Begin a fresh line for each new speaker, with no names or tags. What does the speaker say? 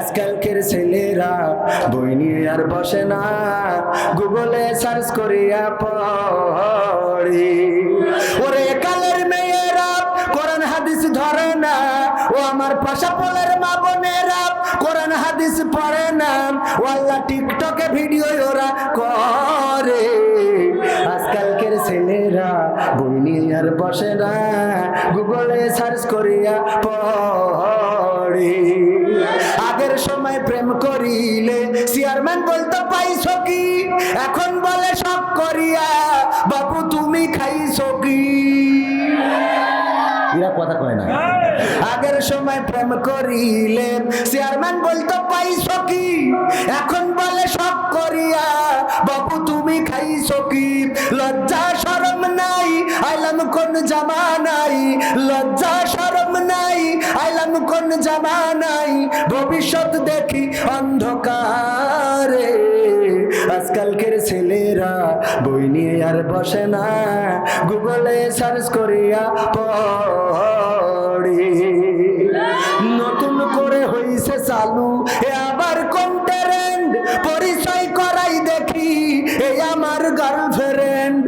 আজকালকের ছেলেরা বই নিয়ে আর বসে না। গুগলে সার্চ করিয়া পড়ে। ওরে কালের মেয়েরা, কোরআন হাদিস ধরে না। ও আমার পাশা পোলের মা বোনেরা, কোরআন হাদিস পড়ে না। ও আল্লাহ টিকটকে ভিডিও ওরা করে। আজকালকের ছেলেরা বই নিয়ে আর বসে না। গুগলে সার্চ করিয়া পড়ে। সময় প্রেম করিলে। চেয়ারম্যান বলতো, পাইছো কি? এখন বলে সব করিয়া, বাবু তুমি খাইছো কি? আগের সময় প্রেম চেয়ারম্যান বলতো, পাইছো কি? এখন বলে সব করিয়া, বাবু তুমি খাইছো কি? লজ্জা, শরম নাই, আইলাম কোন জামানাই লজ্জা, শরম নাই, আইলাম কোন জামানাই ভবিষ্যৎ মেয়েরা, বই নিয়ে আর বসে না। গুগলে সার্চ করিয়া পড়ি। নতুন করে হইছে চালু, এ আবার কোন ট্যালেন্ট পরিচয় করাই দেখি এই আমার গার্লফ্রেন্ড